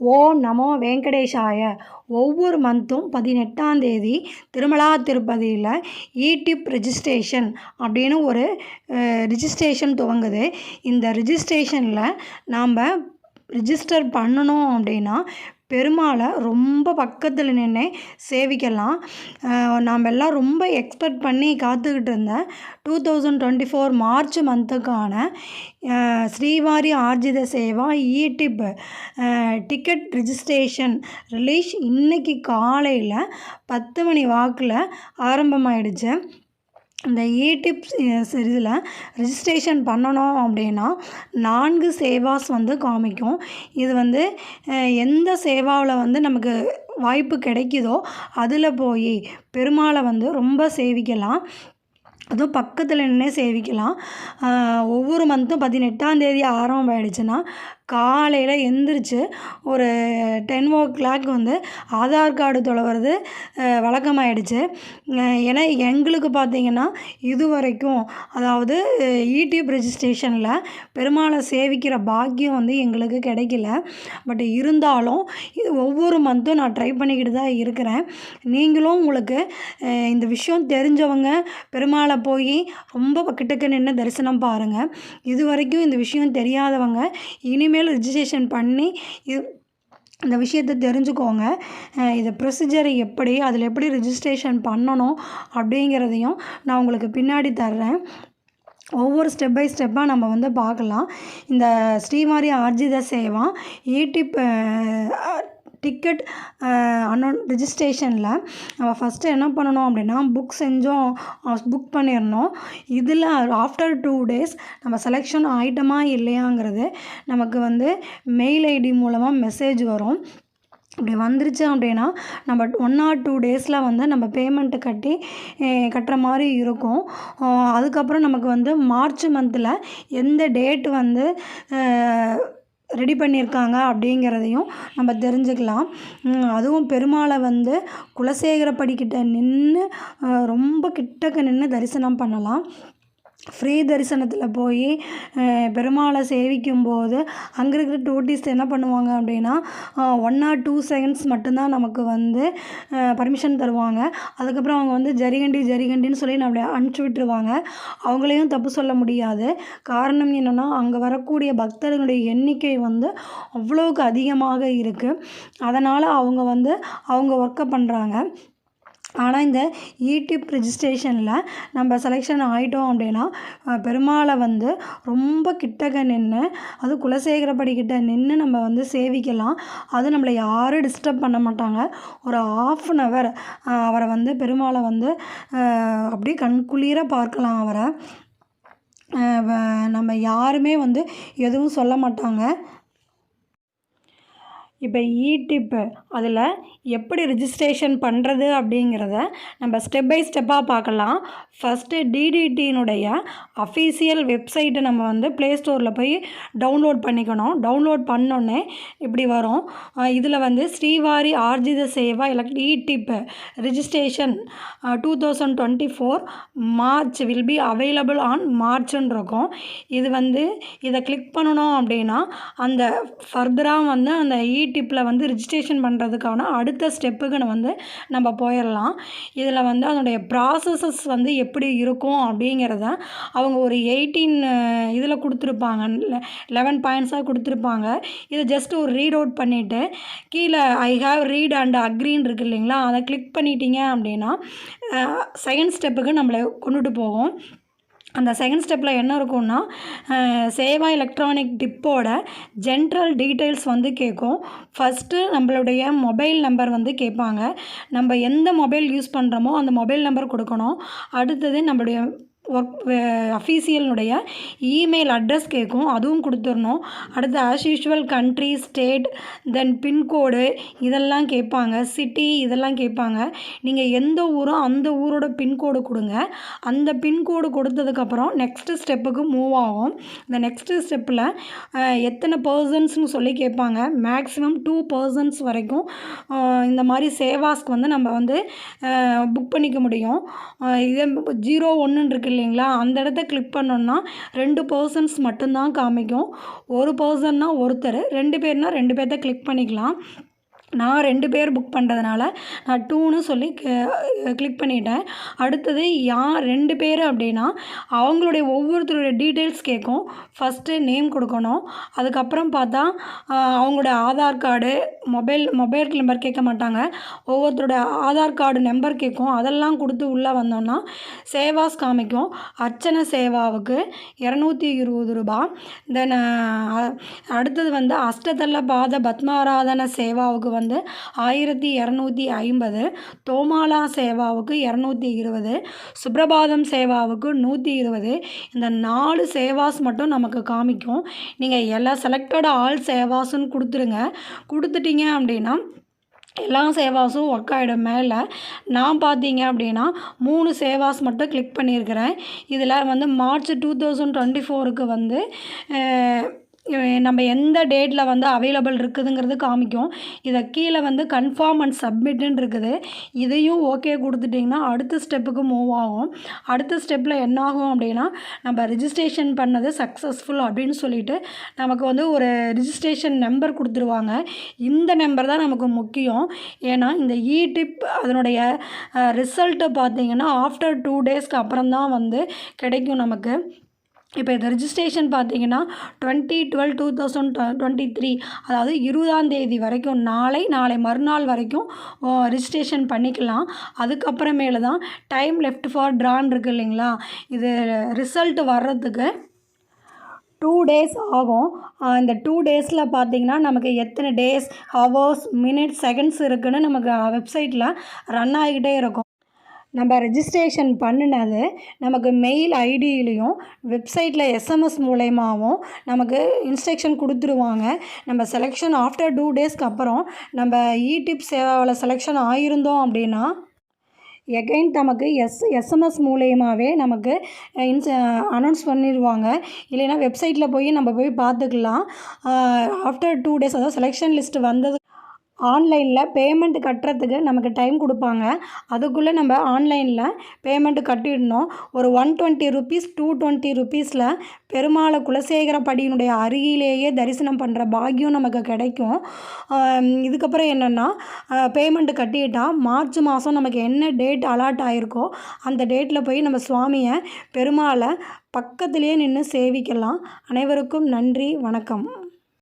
ஓ நமோ வெங்கடேஷாய. ஒவ்வொரு மந்த்தும் பதினெட்டாம் தேதி திருமலா திருப்பதியில் ஈடிப் ரிஜிஸ்ட்ரேஷன் அப்படின்னு ஒரு ரிஜிஸ்ட்ரேஷன் துவங்குது. இந்த ரிஜிஸ்ட்ரேஷனில் நாம் ரிஜிஸ்டர் பண்ணணும் அப்படின்னா பெருமாளை ரொம்ப பக்கத்தில் நின்று சேவிக்கலாம். நாம் எல்லாம் ரொம்ப எக்ஸ்பெக்ட் பண்ணி காத்துக்கிட்டு இருந்த two thousand twenty four March மந்த்துக்கான Srivari Arjitha Seva e dip ticket registration release இன்றைக்கி காலையில் பத்து மணி வாக்கில் ஆரம்பமாயிடுச்சு. இந்த ஈடிப்ஸ் இதில் ரிஜிஸ்ட்ரேஷன் பண்ணணும் அப்படின்னா நான்கு சேவாஸ் வந்து காமிக்கும். இது வந்து எந்த சேவாவில் வந்து நமக்கு வாய்ப்பு கிடைக்குதோ அதில் போய் பெருமாளை வந்து ரொம்ப சேவிக்கலாம். அதுவும் பக்கத்தில் நின்றே சேவிக்கலாம். ஒவ்வொரு மந்த்தும் பதினெட்டாம் தேதி ஆரம்பம் ஆயிடுச்சுன்னா காலையில் எந்திரிச்சு ஒரு டென் ஓ கிளாக் வந்து ஆதார் கார்டு தொலைவுறது வழக்கமாயிடுச்சு. ஏன்னா எங்களுக்கு பார்த்திங்கன்னா இது வரைக்கும் அதாவது யூடியூப் ரெஜிஸ்ட்ரேஷனில் பெருமாளை சேவிக்கிற பாக்கியம் வந்து எங்களுக்கு கிடைக்கல. பட் இருந்தாலும் இது ஒவ்வொரு மந்த்தும் நான் ட்ரை பண்ணிக்கிட்டு தான் இருக்கிறேன். நீங்களும் உங்களுக்கு இந்த விஷயம் தெரிஞ்சவங்க பெருமாளை போய் ரொம்ப கிட்டக்க நின்று தரிசனம் பாருங்கள் இது வரைக்கும் இந்த விஷயம் தெரியாதவங்க இனிமேல் இனிமேல் ரிஜிஸ்ட்ரேஷன் பண்ணி இது இந்த விஷயத்தை தெரிஞ்சுக்கோங்க. இதை ப்ரொசீஜரை எப்படி அதில் எப்படி ரிஜிஸ்ட்ரேஷன் பண்ணணும் அப்படிங்கிறதையும் நான் உங்களுக்கு பின்னாடி தர்றேன். ஒவ்வொரு ஸ்டெப் பை ஸ்டெப்பாக நம்ம வந்து பார்க்கலாம். இந்த ஸ்ரீமாரி ஆர்ஜித சேவா ஈடிப் டிக்கெட் அனோன் ரிஜிஸ்ட்ரேஷனில் நம்ம ஃபஸ்ட்டு என்ன பண்ணணும் அப்படின்னா புக் செஞ்சோம் புக் பண்ணிடணும் இதில் ஆஃப்டர் டூ டேஸ் நம்ம செலெக்ஷன் ஆகிட்டோமா இல்லையாங்கிறது நமக்கு வந்து மெயில் ஐடி மூலமாக மெசேஜ் வரும். இப்படி வந்துருச்சு அப்படின்னா நம்ம ஒன் ஆர் டூ டேஸில் வந்து நம்ம பேமெண்ட்டு கட்டி கட்டுற மாதிரி இருக்கும். அதுக்கப்புறம் நமக்கு வந்து மார்ச் மந்தில் எந்த டேட் வந்து ரெடி பண்ணியிருக்காங்க அப்படிங்கிறதையும் நம்ம தெரிஞ்சுக்கலாம். அதுவும் பெருமாளை வந்து குலசேகரப்படிக்கிட்ட நின்று ரொம்ப கிட்டக்க நின்று தரிசனம் பண்ணலாம். ஃப்ரீ தரிசனத்தில் போய் பெருமாளை சேவிக்கும் போது அங்கே இருக்கிற டூரிஸ்ட் என்ன பண்ணுவாங்க அப்படின்னா ஒன் ஆர் டூ செகண்ட்ஸ் மட்டும்தான் நமக்கு வந்து பர்மிஷன் தருவாங்க. அதுக்கப்புறம் அவங்க வந்து ஜரிகண்டி ஜரிகண்டின்னு சொல்லி நம்மளை அனுப்பிச்சி விட்டுருவாங்க. அவங்களையும் தப்பு சொல்ல முடியாது. காரணம் என்னென்னா அங்கே வரக்கூடிய பக்தர்களுடைய எண்ணிக்கை வந்து அவ்வளோவுக்கு அதிகமாக இருக்குது அதனால் அவங்க வந்து அவங்க ஒர்க்கை பண்ணுறாங்க ஆனால் இந்த யூடியூப் ரிஜிஸ்ட்ரேஷனில் நம்ம செலெக்ஷன் ஆகிட்டோம் அப்படின்னா பெருமாளை வந்து ரொம்ப கிட்டக்க நின்று அது குலசேகரப்படிக்கிட்ட நின்று நம்ம வந்து சேவிக்கலாம். அது நம்மளை யாரும் டிஸ்டர்ப் பண்ண மாட்டாங்க. ஒரு ஆஃப் அன் ஹவர் அவரை வந்து பெருமாளை வந்து அப்படியே கண்குளிர பார்க்கலாம் அவரை. நம்ம யாருமே வந்து எதுவும் சொல்ல மாட்டாங்க. இப்போ இடிப்பு அதில் எப்படி ரிஜிஸ்ட்ரேஷன் பண்ணுறது அப்படிங்கிறத நம்ம ஸ்டெப் பை ஸ்டெப்பாக பார்க்கலாம். ஃபஸ்ட்டு டிடிடியினுடைய அஃபீஷியல் வெப்சைட்டை நம்ம வந்து ப்ளே ஸ்டோரில் போய் டவுன்லோட் பண்ணிக்கணும். டவுன்லோட் பண்ணோன்னே இப்படி வரும். இதில் வந்து Srivari Arjitha Seva elect e dip registration two thousand twenty four March will be available on மார்ச்ன்னு இருக்கும். இது வந்து இதை கிளிக் பண்ணணும் அப்படின்னா அந்த ஃபர்தராக வந்து அந்த இடி டிப்பில் வந்து ரிஜிஸ்ட்ரேஷன் பண்ணுறதுக்கான அடுத்த ஸ்டெப்புக்குன்னு வந்து நம்ம போயிடலாம். இதில் வந்து அதனுடைய ப்ராசஸஸ் வந்து எப்படி இருக்கும் அப்படிங்கிறத அவங்க ஒரு எயிட்டீன் இதில் கொடுத்துருப்பாங்க. லெவன் பாயிண்ட்ஸாக கொடுத்துருப்பாங்க. இதை ஜஸ்ட் ஒரு ரீட் அவுட் பண்ணிவிட்டு கீழே ஐ ஹாவ் ரீட் அண்ட் அக்ரின்னு இருக்குது இல்லைங்களா? அதை கிளிக் பண்ணிட்டீங்க அப்படின்னா செகண்ட் ஸ்டெப்புக்கு நம்மளை கொண்டுட்டு போகும். அந்த செகண்ட் ஸ்டெப்பில் என்ன இருக்கும்னா சேவா எலக்ட்ரானிக் டிப்போட ஜென்ரல் டீட்டெயில்ஸ் வந்து கேட்கும் ஃபஸ்ட்டு நம்மளுடைய மொபைல் நம்பர் வந்து கேட்பாங்க நம்ம எந்த மொபைல் யூஸ் பண்ணுறோமோ அந்த மொபைல் நம்பர் கொடுக்கணும். அடுத்தது நம்மளுடைய ஒர்க் அஃபீஷியலினுடைய இமெயில் அட்ரஸ் கேட்கும் அதுவும் கொடுத்துடணும். அடுத்து as usual country state then pincode இதெல்லாம் கேட்பாங்க. சிட்டி இதெல்லாம் கேட்பாங்க. நீங்கள் எந்த ஊரோ அந்த ஊரோட பின்கோடு கொடுங்க. அந்த பின்கோடு கொடுத்ததுக்கப்புறம் நெக்ஸ்ட்டு ஸ்டெப்புக்கு மூவ் ஆகும். இந்த நெக்ஸ்ட்டு ஸ்டெப்பில் எத்தனை பர்சன்ஸ்னு சொல்லி கேட்பாங்க. மேக்ஸிமம் டூ பர்சன்ஸ் வரைக்கும் இந்த மாதிரி சேவாஸ்க்கு வந்து நம்ம வந்து புக் பண்ணிக்க முடியும். இதே ஜீரோ ஒன்றுன்னு இருக்கு இல்லைங்களா? அந்த இடத்த கிளிக் பண்ணோன்னா ரெண்டு பர்சன்ஸ் மட்டும்தான் காமிக்கும். ஒரு பர்சன்னா ஒருத்தர் ரெண்டு பேர்னால் ரெண்டு பேர்த்த கிளிக் பண்ணிக்கலாம். நான் ரெண்டு பேர் புக் பண்ணுறதுனால நான் டூன்னு சொல்லி கிளிக் பண்ணிட்டேன். அடுத்தது யார் ரெண்டு பேர் அப்படின்னா அவங்களுடைய ஒவ்வொருத்தருடைய டீட்டெயில்ஸ் கேட்கும் ஃபஸ்ட்டு நேம் கொடுக்கணும். அதுக்கப்புறம் பார்த்தா அவங்களுடைய Aadhaar card mobile mobile number கேட்க மாட்டாங்க. ஒவ்வொருத்தருடைய ஆதார் கார்டு நம்பர் கேட்கும் அதெல்லாம் கொடுத்து உள்ளே வந்தோம்னா சேவாஸ் காமிக்கும். அர்ச்சனை சேவாவுக்கு இரநூத்தி இருபது ரூபா. தென் அடுத்தது வந்து அஷ்டதல்ல பாத பத்மாராதன சேவாவுக்கு வந்து வந்து ஆயிரத்தி இரநூத்தி ஐம்பது தோமாலா சேவாவுக்கு இரநூத்தி இருபது சுப்ரபாதம் சேவாவுக்கு நூற்றி இருபது. இந்த நாலு சேவாஸ் மட்டும் நமக்கு காமிக்கும். நீங்கள் எல்லா செலக்டட் ஆல் சேவாஸ்ன்னு கொடுத்துருங்க. கொடுத்துட்டீங்க அப்படின்னா எல்லா சேவாஸும் ஒர்க் ஆகிடும் மேலே நான் பார்த்தீங்க அப்படின்னா மூணு சேவாஸ் மட்டும் கிளிக் பண்ணியிருக்கிறேன். இதில் வந்து மார்ச் டூ தௌசண்ட் டுவெண்ட்டி ஃபோருக்கு வந்து நம்ம எந்த டேட்டில் வந்து அவைலபிள் இருக்குதுங்கிறது காமிக்கும். இதை கீழே வந்து கன்ஃபார்ம் அண்ட் சப்மிட்டுன்னு இருக்குது. இதையும் ஓகே கொடுத்துட்டிங்கன்னா அடுத்த ஸ்டெப்புக்கு மூவ் ஆகும். அடுத்த ஸ்டெப்பில் என்ன ஆகும் அப்படின்னா நம்ம ரிஜிஸ்ட்ரேஷன் பண்ணது சக்ஸஸ்ஃபுல் அப்படின்னு சொல்லிட்டு நமக்கு வந்து ஒரு ரிஜிஸ்ட்ரேஷன் நம்பர் கொடுத்துருவாங்க. இந்த நம்பர் தான் நமக்கு முக்கியம். ஏன்னா இந்த இ டிப் அதனுடைய ரிசல்ட்டை பார்த்தீங்கன்னா ஆஃப்டர் டூ டேஸ்க்கு அப்புறம் தான் வந்து கிடைக்கும் நமக்கு. இப்போ இது ரிஜிஸ்ட்ரேஷன் பார்த்தீங்கன்னா twenty twelve two thousand twenty three அதாவது இருபதாம் தேதி வரைக்கும் நாளை நாளை மறுநாள் வரைக்கும் ரிஜிஸ்ட்ரேஷன் பண்ணிக்கலாம். அதுக்கப்புறமேல தான் டைம் லெஃப்ட் ஃபார் ட்ரான் இருக்குது இல்லைங்களா? இது ரிசல்ட் வர்றதுக்கு டூ டேஸ் ஆகும். இந்த டூ டேஸில் பார்த்தீங்கன்னா நமக்கு எத்தனை டேஸ் ஹவர்ஸ் மினிட்ஸ் செகண்ட்ஸ் இருக்குன்னு நமக்கு வெப்சைட்டில் ரன் ஆகிக்கிட்டே இருக்கும். நம்ம ரெஜிஸ்ட்ரேஷன் பண்ணினது நமக்கு மெயில் ஐடியிலையும் வெப்சைட்டில் எஸ்எம்எஸ் மூலயமாவும் நமக்கு இன்ஸ்ட்ரக்ஷன் கொடுத்துருவாங்க. நம்ம செலெக்ஷன் ஆஃப்டர் டூ டேஸ்க்கு அப்புறம் நம்ம இடிப் சேவாவில் செலெக்ஷன் ஆகியிருந்தோம் அப்படின்னா எகைன் நமக்கு எஸ் எஸ்எம்எஸ் மூலயமாவே நமக்கு இன்ஸ் அனௌன்ஸ் பண்ணிடுவாங்க இல்லைன்னா வெப்சைட்டில் போய் நம்ம போய் பார்த்துக்கலாம். ஆஃப்டர் டூ டேஸ் அதாவது செலெக்ஷன் லிஸ்ட் வந்தது ஆன்லைனில் பேமெண்ட் கட்டுறதுக்கு நமக்கு டைம் கொடுப்பாங்க. அதுக்குள்ளே நம்ம ஆன்லைனில் பேமெண்ட் கட்டிடணும். ஒரு one twenty rupees two twenty ருபீஸில் பெருமாளை குலசேகரப்படியினுடைய அருகிலேயே தரிசனம் பண்ணுற பாக்கியம் நமக்கு கிடைக்கும். இதுக்கப்புறம் என்னென்னா பேமெண்ட் கட்டிட்டால் மார்ச் மாதம் நமக்கு என்ன டேட் அலாட் ஆகிருக்கோ அந்த டேட்டில் போய் நம்ம சுவாமியை பெருமாளை பக்கத்துலேயே நின்று சேவிக்கலாம். அனைவருக்கும் நன்றி வணக்கம்.